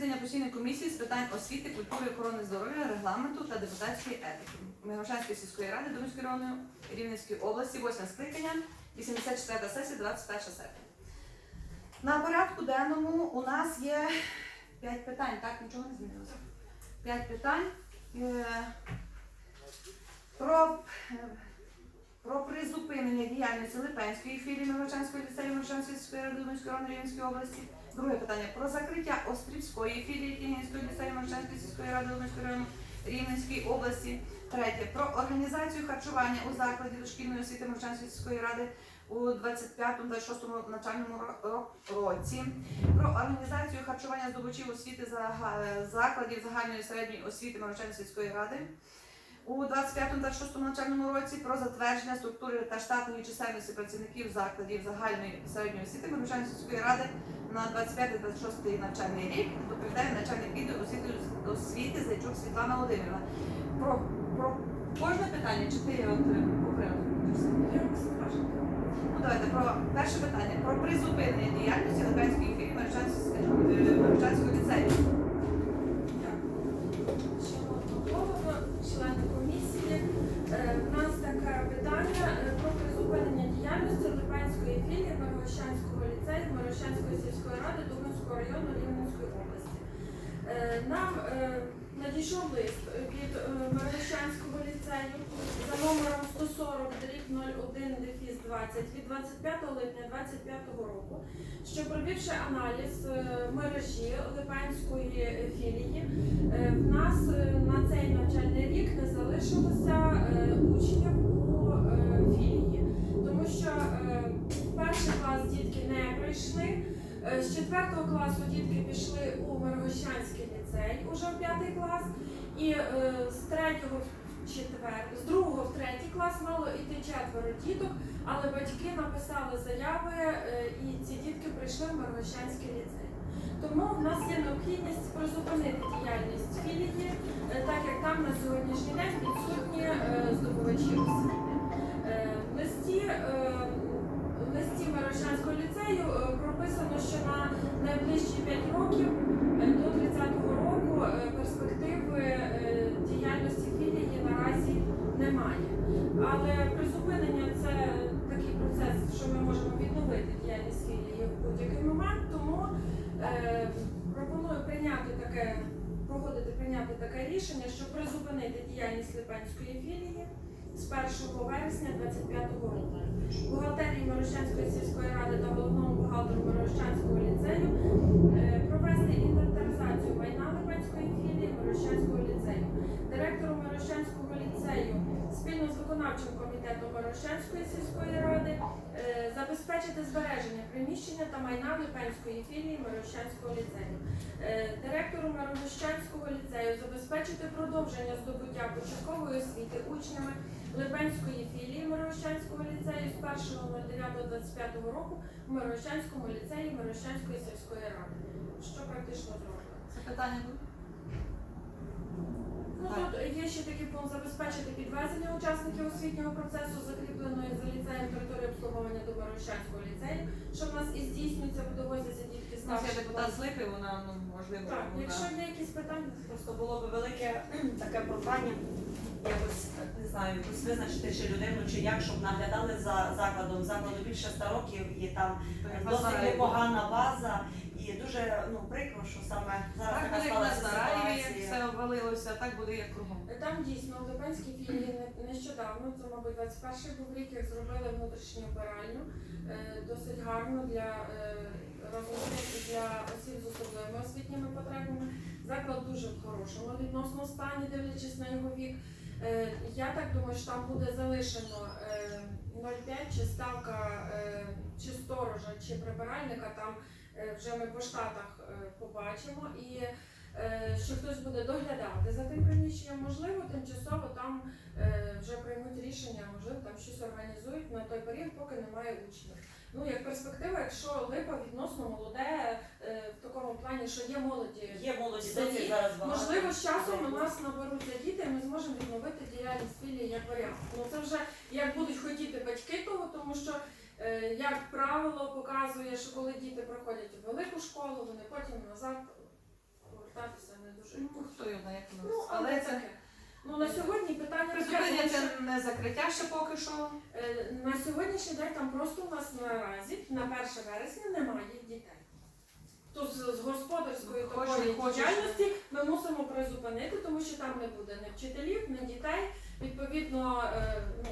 засідання постійної комісії з питань освіти, культури, охорони здоров'я, регламенту та депутатської етики. Мирошанської сільської ради Думської району Рівненської області, 8 скликання, 84 сесія, 21 серпня. На порядку денному у нас є 5 питань, так нічого не змінилося. 5 питань. Е, Про, е, про призупинення діяльності Липенської філії Мирошанської ліцею Мирошанської сільської ради Думської району Рівненської області. Друге питання про закриття Острівської філії Кінської ліцею Мирошанської сільської ради Думської району Рівненської області. Третє про організацію харчування у закладі дошкільної освіти Мовчанської сільської ради у 25-26 навчальному ро- ро- році. Про організацію харчування здобувачів освіти закладів загальної середньої освіти Мовчанської сільської ради. У 25-26 навчальному році про затвердження структури та штатної чисельності працівників закладів загальної середньої освіти Мирошанської сільської ради на 25-26 навчальний рік доповідає начальник відділу освіти, освіти Зайчук Світлана Володимирівна. Про, про кожне питання чи ти от е, окремо? Ну давайте про перше питання про призупинення діяльності Лебенської філії Мерчанського ліцею. Шановного голово, члени комісії, е, в нас таке питання е, про призупинення діяльності Липанської філії Мирогощанського ліцею Мирогощанської сільської ради Дубинського району Рівненської області. Е, Нам е, надійшов лист від е, Мирогощанського ліцею за номером 140 01 дефіс 20 від 25 липня 2025 року, що провівши аналіз е, мережі Липанської філії, Е, В нас е, на цей навчальний рік не залишилося е, учнів у е, філії, тому що е, в перший клас дітки не прийшли. е, З четвертого класу дітки пішли у Миргощанський ліцей уже в п'ятий клас, і е, з третього в четвер, з другого в третій клас мало йти четверо діток, але батьки написали заяви, е, і ці дітки прийшли в Миргощанський ліцей. Тому в нас є необхідність призупинити діяльність філії, е, так як там на сьогоднішній день відсутні е, здобувачі освіти. В листі, в листі Мирошанського ліцею прописано, що на найближчі 5 років е, до 30-го року е, перспективи е, діяльності філії наразі немає. Але призупинення це такий процес, що ми можемо відновити діяльність філії в будь-який момент, тому Е, Пропоную прийняти таке, погодити прийняти таке рішення, щоб призупинити діяльність Липенської філії з 1 вересня 2025 року. Бухгалтерії Мирощанської сільської ради та головному бухгалтеру Мирощанського ліцею е, провести інвентаризацію майна Липенської філії Мирощанського ліцею. Директору Мирощанського виконавчим комітетом Мирощанської сільської ради е, забезпечити збереження приміщення та майна Липенської філії Мирощанського ліцею. Е, Директору Мирощанського ліцею забезпечити продовження здобуття початкової освіти учнями Липенської філії Мирощанського ліцею з 1.09.25 року в Мирощанському ліцеї Мирощанської сільської ради. Що практично зроблено? Запитання будуть? Ну тут є ще такий пункт забезпечити підвезення учасників освітнього процесу, закріпленої за ліцеєм території обслуговування до Мирощанського ліцею, що в нас і здійснюється, довозяться дітки нас є депутат з Липи, вона ну можливо. Так, вона- якщо є якісь питання, Просто було б велике таке прохання, якось не знаю, якось визначити чи людину, чи як, щоб наглядали за закладом. Закладу більше 100 років і там досить непогана база. І дуже ну прикро, що саме зараз Так така буде як на сталася Зараєві, як ситуація. все обвалилося, так буде як кругом. Там дійсно в Липенській філії не- нещодавно, це, мабуть, 21 був рік, як зробили внутрішню опиральню, е, досить гарно для е, для осіб з особливими освітніми потребами. Заклад дуже в хорошому відносно стані, дивлячись на його вік. Е, Я так думаю, що там буде залишено е, 0,5 чи ставка е, чи сторожа, чи прибиральника. Там е, вже ми по штатах е, побачимо. І е, що хтось буде доглядати за тим приміщенням, можливо, тимчасово там е, вже приймуть рішення, можливо, там щось організують на той період, поки немає учнів. Ну, як перспектива, якщо липа відносно молоде, е, в такому плані, що є молоді. Є молоді досить зараз. Можливо, з часом у нас наберуться діти, і ми зможемо відновити діяльність філії як варіант. Ну це вже як будуть хотіти батьки того, тому що, е, як правило, показує, що коли діти проходять в велику школу, вони потім назад повертатися не дуже. хто його знає, як. Ну, але але це. Ну, на сьогодні питання призупинення це не закриття ще поки що. е, на сьогоднішній день там просто у нас наразі на 1 вересня немає дітей. То з, з господарської такої діяльності ми мусимо призупинити, тому що там не буде ні вчителів, ні дітей. Відповідно, е, ну,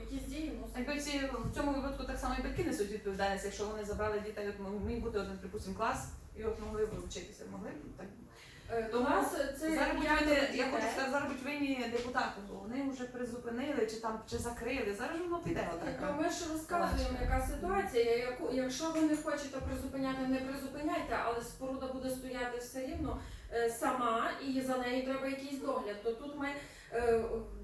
якісь дії мусимо. Якби ці в цьому випадку так само і батьки несуть відповідальність, якщо вони забрали дітей, от міг бути один, припустимо, клас, і от могли б вчитися, могли б так. Е, Тому Клас це Зараз будуть п'ятеро винні, я дітей. хочу сказати, зараз будуть винні депутати, бо вони вже призупинили чи там чи закрили. Зараз воно піде То отак. ми ж розказуємо, яка ситуація. Яку, якщо ви не хочете призупиняти, не призупиняйте, але споруда буде стояти все рівно е, сама і за нею треба якийсь догляд. То тут ми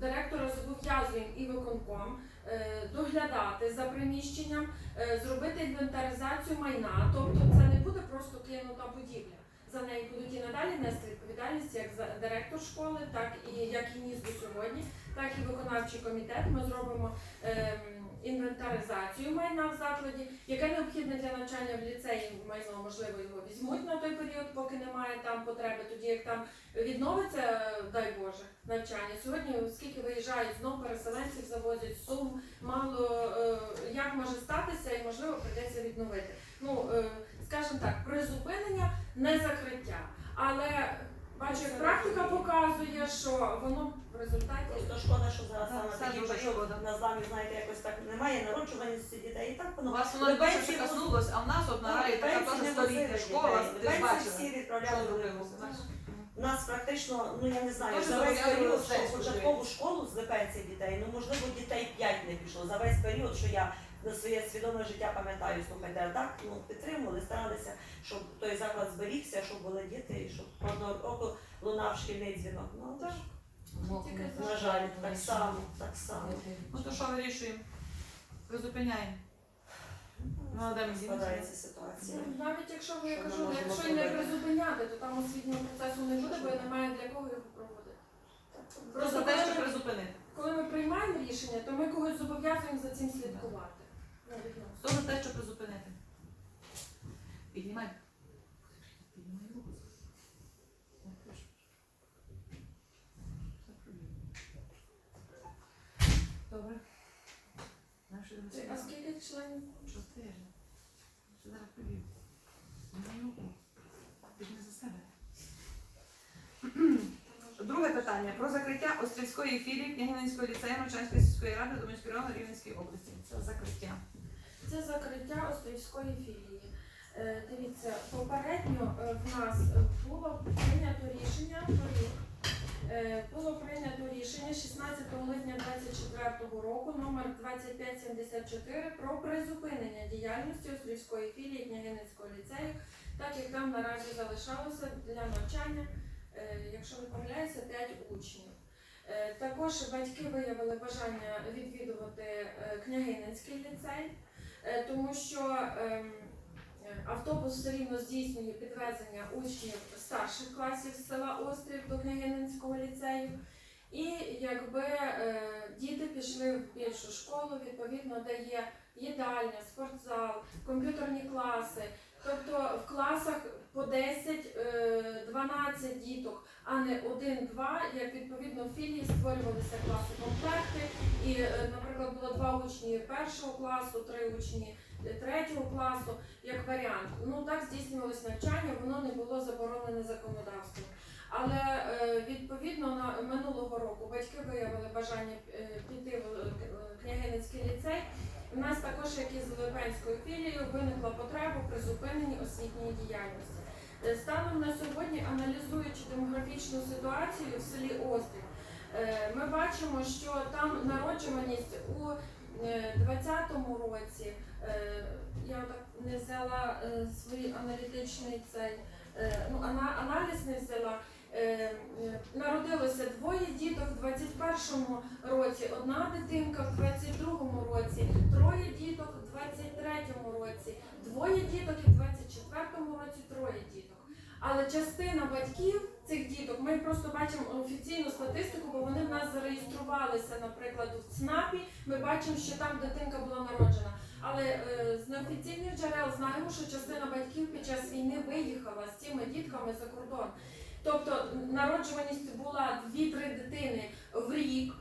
директора зобов'язуємо і виконком е, доглядати за приміщенням, е, зробити інвентаризацію майна. Тобто це не буде просто кинута будівля. За неї будуть і надалі нести відповідальність як за директор школи, так і як і ніс до сьогодні, так і виконавчий комітет. Ми зробимо ем, інвентаризацію майна в закладі, яке необхідне для навчання в ліцеї, майно можливо його візьмуть на той період, поки немає там потреби. Тоді як там відновиться, дай Боже, навчання. Сьогодні, скільки виїжджають знов переселенців, завозять сум, мало е, як може статися, і можливо прийдеться відновити. Ну е, скажімо так, призупинення, не закриття. Але бачу, як практика показує, що воно в результаті Просто шкода, що зараз Так, саме все такий дуже період шкода. на зламі, знаєте, якось так немає народжуваності дітей. І так У воно вас воно не Пенсії дуже коснулось, а в нас от на раї така Пенсії теж не столітня возили школа, дітей. ти ж Пенсії всі бачила. відправляли Що в робилося, Львів. У нас практично, ну я не знаю, за весь період, що в початкову школу з пенсії дітей, ну можливо дітей 5 не пішло. За весь період, що я на своє свідоме життя пам'ятаю, слухайте, а так ну підтримували, старалися, щоб той заклад зберігся, щоб були діти, і щоб кожного року лунав шкільний дзвінок. Ну за. На жаль, так само, так само. Ну то що вирішуємо? Призупиняємо. Ну, де ми? Складається ситуація. Ну, Навіть якщо ви я Що ми кажу, можемо якщо і не призупиняти, то там освітнього процесу не буде, бо немає для кого його проводити. Просто те, що призупинити. Коли ми приймаємо рішення, то ми когось зобов'язуємо за цим слідкувати. Ну, відносно. Хто за те, що призупинити? Піднімай. Піднімай руку. Так, прошу. Добре. Наші А скільки членів? Чотири. Що зараз повів? Піднімай руку. Ти ж не за себе. Друге питання про закриття Острівської філії Княгининського ліцею Навчанської сільської ради Домінського району Рівненської області. Це закриття. Це закриття Острівської філії. Е, Дивіться, попередньо е, в нас було прийнято рішення. Е, Було прийнято рішення 16 липня 2024 року номер 2574 про призупинення діяльності Острівської філії Княгининського ліцею, так як там наразі залишалося для навчання, якщо не помиляюся, 5 учнів. Е, Також батьки виявили бажання відвідувати е, Княгининський ліцей, е, тому що ем, е, автобус все рівно здійснює підвезення учнів старших класів з села Острів до Княгининського ліцею. І якби е, діти пішли в більшу школу, відповідно, де є їдальня, спортзал, комп'ютерні класи. Тобто в класах по 10-12 діток, а не 1-2, як відповідно в філії створювалися класи комплекти. І, е, наприклад, було два учні першого класу, три учні е, третього класу, як варіант. Ну так здійснювалось навчання, воно не було заборонене законодавством. Але е, відповідно на минулого року батьки виявили бажання е, піти в е, Княгининський ліцей. У нас також, як і з Липенською філією, виникла потреба при зупиненні освітньої діяльності. Е, Станом на сьогодні, аналізуючи демографічну ситуацію в селі Острів, е, ми бачимо, що там народжуваність у 2020 році, е, я так не взяла свій аналітичний цей ну, аналіз не взяла. Народилося двоє діток в 21-му році, одна дитинка в 22-му році, троє діток в 23-му році, двоє діток і в 24-му році троє діток. Але частина батьків цих діток, ми просто бачимо офіційну статистику, бо вони в нас зареєструвалися, наприклад, в ЦНАПі. Ми бачимо, що там дитинка була народжена. Але е, з неофіційних джерел знаємо, що частина батьків під час війни виїхала з цими дітками за кордон. Тобто народжуваність була 2-3 дитини в рік,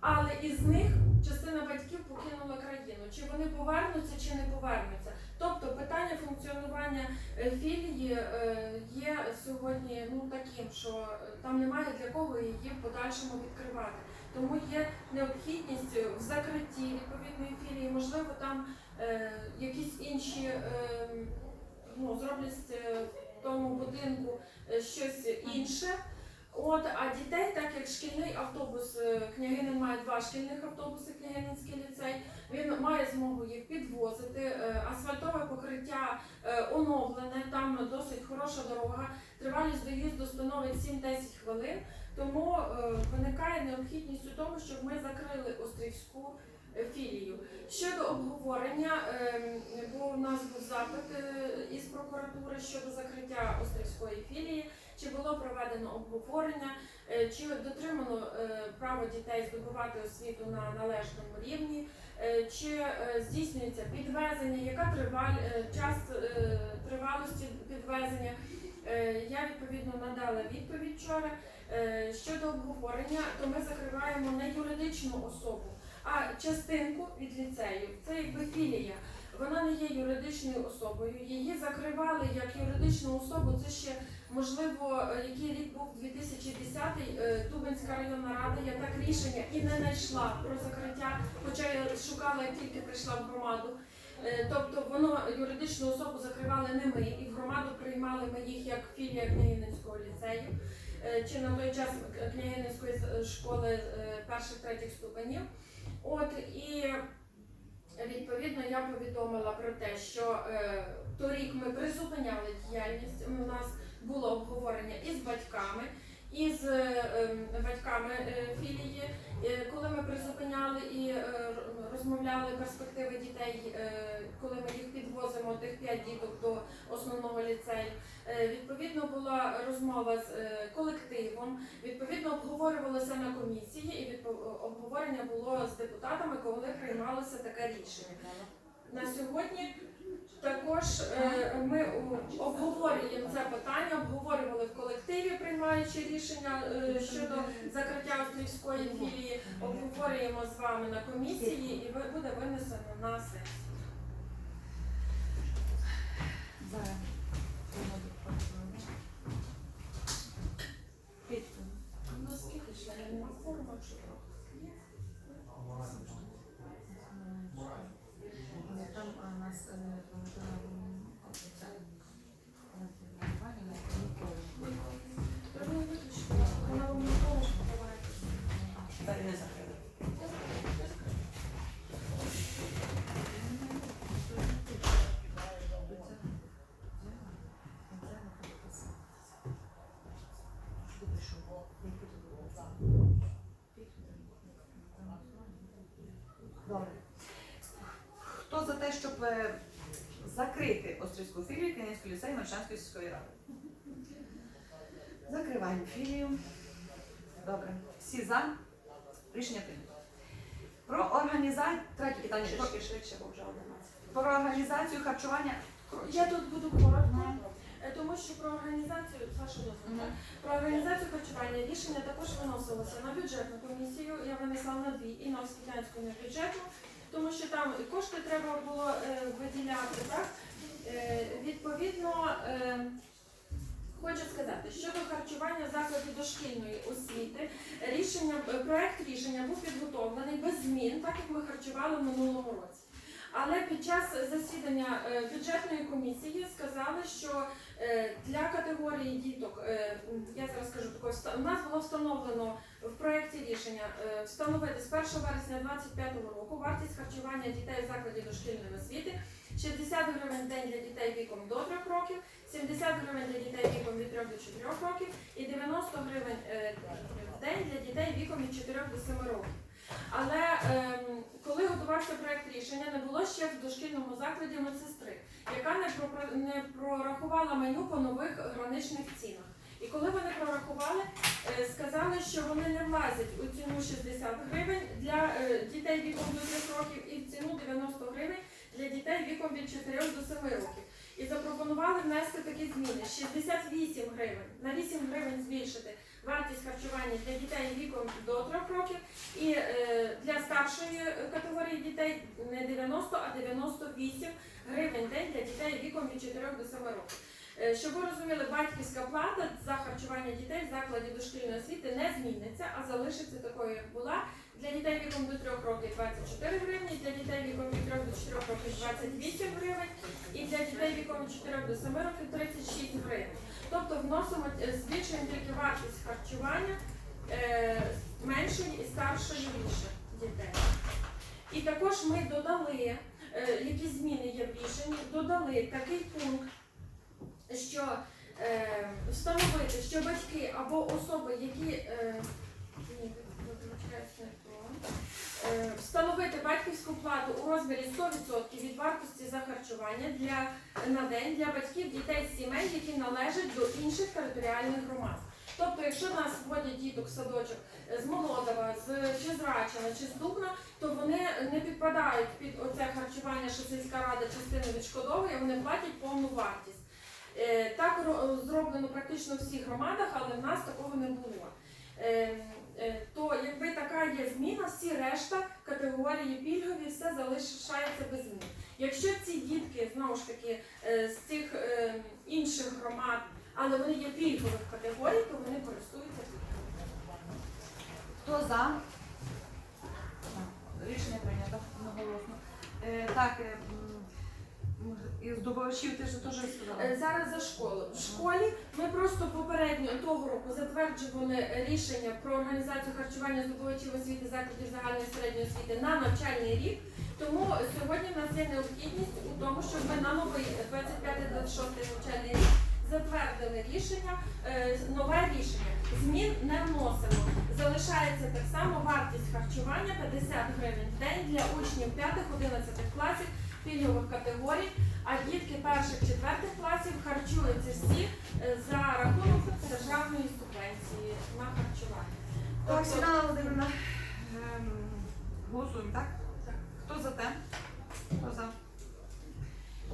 але із них частина батьків покинула країну. Чи вони повернуться, чи не повернуться. Тобто питання функціонування е, філії е, є сьогодні ну таким, що е, там немає для кого її в подальшому відкривати. Тому є необхідність в закритті відповідної філії, можливо, там е, якісь інші е, ну, зроблять в тому будинку щось інше. От, а дітей, так як шкільний автобус, е, княгинин має два шкільних автобуси, княгининський ліцей, він має змогу їх підвозити. Е, Асфальтове покриття е, оновлене, там досить хороша дорога. Тривалість доїзду становить 7-10 хвилин. Тому виникає необхідність у тому, щоб ми закрили острівську філію. Щодо обговорення, бо у нас був запит із прокуратури щодо закриття острівської філії. Чи було проведено обговорення, е, чи дотримано е, право дітей здобувати освіту на належному рівні, е, чи здійснюється підвезення, яка триваль, час тривалості підвезення. Я відповідно надала відповідь вчора. Щодо обговорення, то ми закриваємо не юридичну особу, а частинку від ліцею. Це якби філія. Вона не є юридичною особою. Її закривали як юридичну особу. Це ще можливо, е, який рік був 2010 е, Дубинська районна рада. Я так рішення і не знайшла про закриття, хоча я шукала, як тільки прийшла в громаду. Е, Тобто воно юридичну особу закривали не ми, і в громаду приймали ми їх як філія Княгининського ліцею, чи на той час Княгининської школи перших третіх ступенів. От і відповідно я повідомила про те, що торік ми призупиняли діяльність. У нас було обговорення із батьками, із е, ем, батьками е, філії, Е, коли ми призупиняли і розмовляли перспективи дітей, коли ми їх підвозимо, тих п'ять діток до основного ліцею. Відповідно була розмова з колективом, відповідно обговорювалося на комісії, і обговорення було з депутатами, коли приймалося таке рішення. На сьогодні також е, ми обговорюємо це питання, обговорювали в колективі, приймаючи рішення е, щодо закриття острівської філії, обговорюємо з вами на комісії і буде винесено на сесію. Закрити острівську філію Київського ліцею Мальчанської сільської ради? Закриваємо філію. Добре. Всі за? Рішення прийнято. Про організацію. Третє питання. Про, Трішки швидше, бо вже 11. про організацію харчування. Я тут буду коротко, е, тому що про організацію Саша дозволь, так? Про організацію харчування рішення також виносилося на бюджетну комісію. Я винесла на дві і на освітянську на бюджетну, тому що там кошти треба було е, виділяти. Так? Е, відповідно, е, хочу сказати, щодо харчування закладів дошкільної освіти, рішення, проект рішення був підготовлений без змін, так як ми харчували в минулому році. Але під час засідання е, бюджетної комісії сказали, що е, для категорії діток, е, я зараз скажу такое, у нас було встановлено в проєкті рішення встановити з 1 вересня 2025 року вартість харчування дітей в закладі дошкільної освіти 60 гривень в день для дітей віком до 3 років, 70 гривень для дітей віком від 3 до 4 років і 90 гривень в день для дітей віком від 4 до 7 років. Але ем, коли готувався проект рішення, не було ще в дошкільному закладі медсестри, яка не, пропра- не прорахувала меню по нових граничних цінах. І коли вони прорахували, е, сказали, що вони не влазять у ціну 60 гривень для е, дітей віком до 3 років і в ціну 90 гривень для дітей віком від 4 до 7 років. І запропонували внести такі зміни: 68 гривень на 8 гривень збільшити вартість харчування для дітей віком до 3 років, і е, для старшої категорії дітей не 90, а 98 гривень день для дітей віком від 4 до 7 років. Е, Щоб ви розуміли, батьківська плата за харчування дітей в закладі дошкільної освіти не зміниться, а залишиться такою, як була. Для дітей віком до 3 років 24 гривні, для дітей віком від 3 до 4 років 28 гривень, і для дітей віком від 4 до 7 років 36 гривень. Тобто вносимо, е, збільшуємо тільки вартість харчування е, меншої і старшої більше дітей. І також ми додали, е, які зміни є в рішенні, додали такий пункт, що встановити, що батьки або особи, які е, ні, вибачаюсь, не то. Е, встановити батьківську плату у розмірі 100% від вартості за харчування для на день для батьків дітей з сімей, які належать до інших територіальних громад. Тобто, якщо нас вводять діток садочок з Молодова, з чи з Рачина, чи з Дубна, то вони не підпадають під оце харчування, що сільська рада частину відшкодовує, вони платять повну вартість. Е, Так зроблено практично в всіх громадах, але в нас такого не було. Е, То якби така є зміна, всі решта категорії пільгові все залишається без змін. Якщо ці дітки знову ж таки е, з цих е, інших громад, але вони є пільгових категорій, то вони користуються пільгами. Хто за? Рішення прийнято одноголосно. Е, Так, м, із добавачів ти ж теж сказала. Е, Зараз за школу. В школі ми просто попередньо того року затверджували рішення про організацію харчування здобувачів освіти закладів загальної середньої освіти на навчальний рік. Тому сьогодні в нас є необхідність у тому, щоб ми на новий 25-26 навчальний рік затвердили рішення, е, нове рішення. Змін не вносимо. Залишається так само вартість харчування 50 гривень в день для учнів 5-11 класів пільгових категорій, а дітки перших четвертих класів харчуються всі е, за рахунок державної субвенції на харчування. Так, Тобто, Світлана Володимирівна, ем, голосуємо, так? Так. Хто за те? Хто за?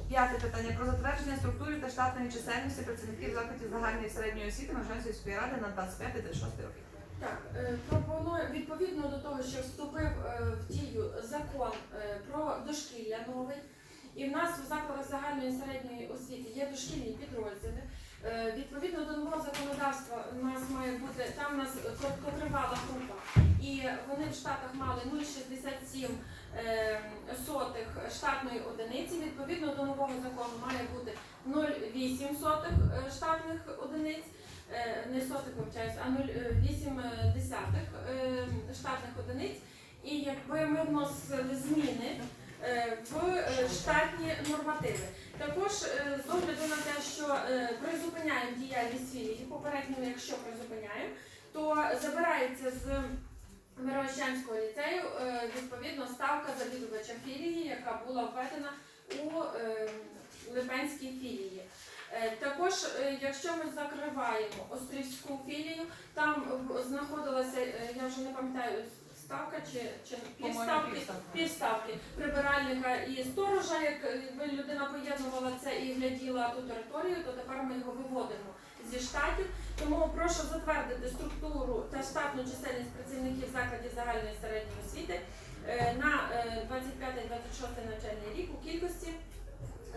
П'яте питання про затвердження структури та штатної чисельності працівників закладів загальної середньої освіти сільської ради на 25-26 років. Так, е, пропоную відповідно до того, що вступив е, в дію закон е, про дошкілля новий, і в нас в закладах загальної середньої освіти є дошкільні підрозділи. Відповідно до нового законодавства у нас має бути там у нас короткотривала група, і вони в штатах мали 0,67 е, сотих штатної одиниці. Відповідно до нового закону має бути 0,8 сотих штатних одиниць не сотих вивчаюсь, а 0,8 десятих е, штатних одиниць. І якби ми вносили зміни е, в е, штатні нормативи. Також е, з огляду на те, що е, призупиняємо діяльність філії, попередньо, якщо призупиняємо, то забирається з Мирошанського ліцею е, відповідно ставка завідувача філії, яка була введена у е, Липенській філії. Е, Також, е, якщо ми закриваємо Острівську філію, там знаходилася, е, я вже не пам'ятаю, ставка чи, чи півставки, півставки прибиральника і сторожа, якби людина поєднувала це і гляділа ту територію, то тепер ми його виводимо зі штатів. Тому прошу затвердити структуру та штатну чисельність працівників закладів загальної середньої освіти на е, 25-26 навчальний рік у кількості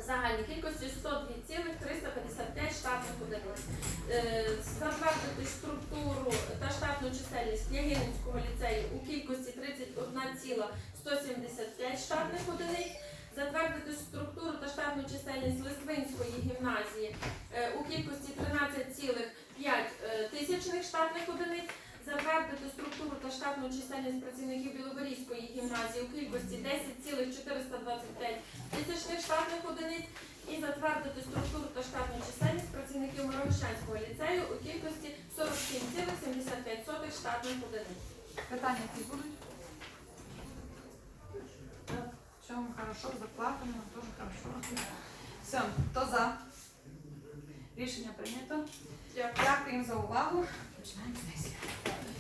загальній кількості 102,355 штатних одиниць. Е, Затвердити структуру та штатну чисельність Княгининського ліцею у кількості 31,175 штатних одиниць. Затвердити структуру та штатну чисельність Листвинської гімназії е, у кількості 13,5 тисячних штатних одиниць. Затвердити структуру та штатну чисельність працівників Білогорійської гімназії у кількості 10,425 тисячних штатних одиниць і затвердити структуру та штатну чисельність працівників Миронщанського ліцею у кількості 47,75 штатних одиниць. Питання які будуть? В чому хорошо, заплатимо, теж хорошо. Все, хто за? Рішення прийнято. Дякую. Дякую за увагу. Починаємо сесію.